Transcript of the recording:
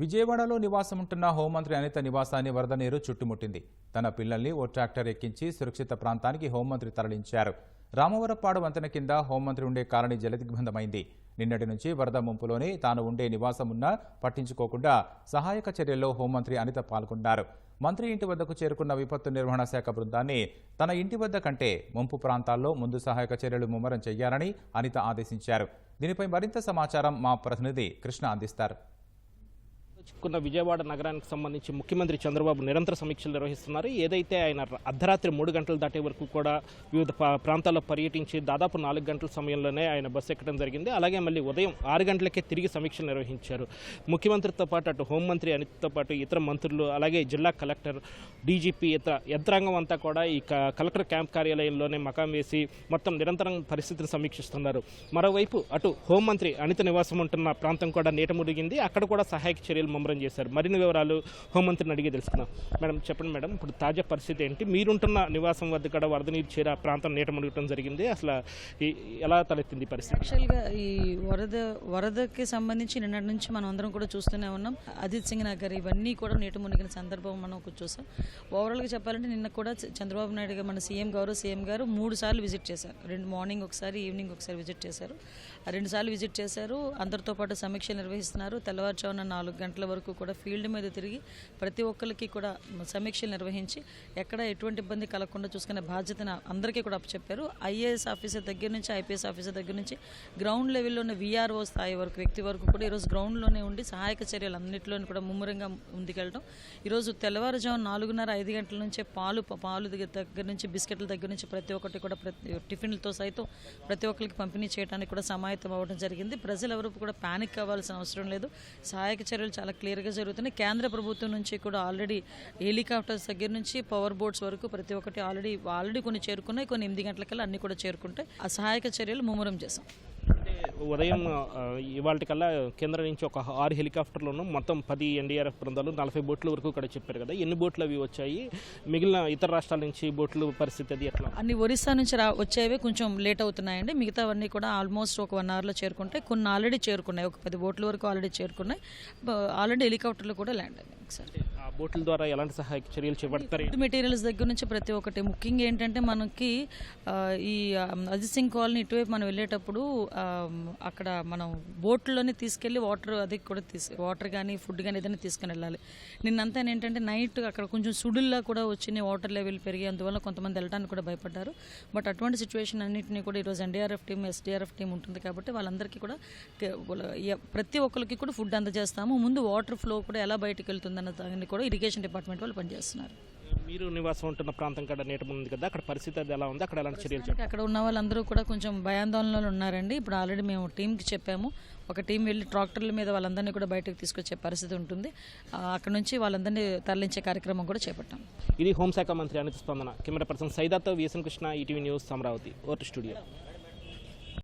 విజయవాడలో నివాసం ఉంటున్న హోంమంత్రి అనిత నివాసాన్ని వరద నీరు చుట్టుముట్టింది. తన పిల్లల్ని ఓ ట్రాక్టర్ ఎక్కించి సురక్షిత ప్రాంతానికి హోంమంత్రి తరలించారు. రామవరపాడు వంతెన కింద హోంమంత్రి ఉండే కాలనీ జలదిగ్బంధమైంది. నిన్నటి నుంచి వరద ముంపులోనే తాను ఉండే నివాసం పట్టించుకోకుండా సహాయక చర్యల్లో హోంమంత్రి అనిత పాల్గొన్నారు. మంత్రి ఇంటి వద్దకు చేరుకున్న విపత్తు నిర్వహణ శాఖ బృందాన్ని తన ఇంటి వద్ద కంటే ముంపు ప్రాంతాల్లో ముందు సహాయక చర్యలు ముమ్మరం చేయాలని అనిత ఆదేశించారు. దీనిపై మరింత సమాచారం మా ప్రతినిధి కృష్ణ అందిస్తారు. చిక్కున్న విజయవాడ నగరానికి సంబంధించి ముఖ్యమంత్రి చంద్రబాబు నిరంతర సమీక్షలు నిర్వహిస్తున్నారు. ఏదైతే ఆయన అర్ధరాత్రి మూడు గంటలు దాటే వరకు కూడా వివిధ ప్రాంతాల్లో పర్యటించి దాదాపు నాలుగు గంటల సమయంలోనే ఆయన బస్సు ఎక్కడం జరిగింది. అలాగే మళ్ళీ ఉదయం ఆరు గంటలకే తిరిగి సమీక్షలు నిర్వహించారు. ముఖ్యమంత్రితో పాటు అటు హోంమంత్రి అనితతో పాటు ఇతర మంత్రులు అలాగే జిల్లా కలెక్టర్ డీజీపీ ఇతర యంత్రాంగం అంతా కూడా ఈ కలెక్టర్ క్యాంప్ కార్యాలయంలోనే మకాం వేసి మొత్తం నిరంతరం పరిస్థితిని సమీక్షిస్తున్నారు. మరోవైపు అటు హోంమంత్రి అనిత నివాసం ఉంటున్న ప్రాంతం కూడా నీట ముడిగింది అక్కడ కూడా సహాయక చర్యలు ముమ్మరం చేశారు. మరిన్ని వివరాలు హోంమంత్రిని అడిగి తెలుసుకున్నాం మేడం చెప్పండి మేడం ఇప్పుడు తాజా పరిస్థితి ఏంటి? మీరుంటున్న నివాసం వద్ద కూడా వరద నీరు చేరే ఆ ప్రాంతం నీట మునగటం జరిగింది. అసలు ఈ- ఎలా తలెత్తింది పరిస్థితి? యాక్చువల్గా ఈ వరద వరదకి సంబంధించి నిన్నటి నుంచి మనం అందరం కూడా చూస్తూనే ఉన్నాం. అజిత్ సింగ్ నగర్ ఇవన్నీ కూడా నీట మునిగిన సందర్భం మనం చూసాం. ఓవరాల్గా చెప్పాలంటే నిన్న కూడా చంద్రబాబు నాయుడు గారు మన సీఎం గారు సీఎం గారు మూడు సార్లు విజిట్ చేశారు. రెండు మార్నింగ్ ఒకసారి ఈవినింగ్ ఒకసారి విజిట్ చేశారు. ఆ రెండు సార్లు విజిట్ చేశారు. అందరితో పాటు సమీక్ష నిర్వహిస్తున్నారు. తెల్లవారుజామున నాలుగు గంటల వరకు కూడా ఫీల్డ్ మీద తిరిగి ప్రతి ఒక్కరికి కూడా సమీక్షలు నిర్వహించి ఎక్కడ ఎటువంటి ఇబ్బంది కలగకుండా చూసుకునే బాధ్యతను అందరికీ కూడా చెప్పారు ఐఏఎస్ ఆఫీసర్ దగ్గర నుంచి ఐపీఎస్ ఆఫీసర్ దగ్గర నుంచి గ్రౌండ్ లెవెల్లో ఉన్న విఆర్ఓ స్థాయి వరకు వ్యక్తి వరకు కూడా ఈరోజు గ్రౌండ్లోనే ఉండి సహాయక చర్యలు అన్నింటిలోని కూడా ముమ్మరంగా ముందుకెళ్ళడం ఈరోజు తెల్లవారుజాము నాలుగున్నర ఐదు గంటల నుంచే పాలు పాలు దగ్గర దగ్గర నుంచి బిస్కెట్ల దగ్గర నుంచి ప్రతి ఒక్కటి కూడా ప్రతి టిఫిన్లతో సైతం ప్రతి ఒక్కరికి పంపిణీ చేయడానికి కూడా సమాయత్తం అవ్వడం జరిగింది. ప్రజలు ఎవరు కూడా ప్యానిక్ అవ్వాల్సిన అవసరం లేదు. సహాయక చర్యలు చాలా క్లియర్గా జరుగుతున్నాయి. కేంద్ర ప్రభుత్వం నుంచి కూడా ఆల్రెడీ హెలికాప్టర్స్ దగ్గర నుంచి పవర్ బోట్స్ వరకు ప్రతి ఒక్కటి ఆల్రెడీ ఆల్రెడీ కొన్ని చేరుకున్నాయి. కొన్ని ఎనిమిది గంటలకల్లా అన్ని కూడా చేరుకుంటాయి. ఆ సహాయక చర్యలు ముమ్మరం చేశాం. ఉదయం ఇవాళ కల్లా కేంద్రం నుంచి ఒక ఆరు హెలికాప్టర్లను మొత్తం పది ఎన్డీఆర్ఎఫ్ బృందాలు నలభై బోట్ల వరకు కూడా చెప్పారు కదా. ఎన్ని బోట్లు అవి వచ్చాయి? మిగిలిన ఇతర రాష్ట్రాల నుంచి బోట్లు పరిస్థితి అది ఎట్లా? అన్ని ఒరిస్సా నుంచి వచ్చేవి కొంచెం లేట్ అవుతున్నాయండి. మిగతావన్నీ కూడా ఆల్మోస్ట్ ఒక వన్ అవర్లో చేరుకుంటాయి కొన్ని ఆల్రెడీ చేరుకున్నాయి. ఒక పది బోట్ల వరకు ఆల్రెడీ చేరుకున్నాయి. ఆల్రెడీ హెలికాప్టర్లు కూడా ల్యాండ్ అయ్యాయి ఒకసారి. బోట్ల ద్వారా ఎలాంటి సహాయ చర్యలు చేపడతారు? ఫుడ్ మెటీరియల్స్ దగ్గర నుంచి ప్రతి ఒక్కటి. ముఖ్యంగా ఏంటంటే మనకి ఈ అజిత్ సింగ్ కాలనీ ఇటువైపు మనం వెళ్ళేటప్పుడు అక్కడ మనం బోట్లోనే తీసుకెళ్ళి వాటర్ అది కూడా తీసు వాటర్ కానీ ఫుడ్ కానీ ఏదైనా తీసుకుని వెళ్ళాలి. నిన్నంతా ఏంటంటే నైట్ అక్కడ కొంచెం సుడుల్లా కూడా వచ్చినాయి వాటర్ లెవెల్ పెరిగి అందువల్ల కొంతమంది వెళ్ళడానికి కూడా భయపడ్డారు. బట్ అటువంటి సిచ్యువేషన్ అన్నింటినీ కూడా ఈరోజు ఎన్డీఆర్ఎఫ్ టీం ఎస్డీఆర్ఎఫ్ టీం ఉంటుంది కాబట్టి వాళ్ళందరికీ కూడా ప్రతి ఒక్కరికి కూడా ఫుడ్ అందజేస్తాము. ముందు వాటర్ ఫ్లో కూడా ఎలా బయటకు వెళ్తుందన్న దాన్ని కూడా ఇరిగేషన్ డిపార్ట్మెంట్ వాళ్ళు పనిచేస్తున్నారు. మీరు నివాసం ఉంటున్న ప్రాంతం కూడా నీట ఉంది కదా అక్కడ పరిస్థితి అది ఎలా ఉంది? అక్కడ ఎలాంటి చర్యలు? అక్కడ ఉన్న వాళ్ళందరూ కూడా కొంచెం భయాందోళనలో ఉన్నారండి. ఇప్పుడు ఆల్రెడీ మేము టీంకి చెప్పాము. ఒక టీం వెళ్ళి ట్రాక్టర్ల మీద వాళ్ళందరినీ కూడా బయటకు తీసుకొచ్చే పరిస్థితి ఉంటుంది. అక్కడ నుంచి వాళ్ళందరినీ తరలించే కార్యక్రమం కూడా చేపట్టాం. ఇది హోంశాఖ మంత్రి అనిత స్పందన camera person సైదాతో V S N Krishna ETV news Amaravati. Vote studio.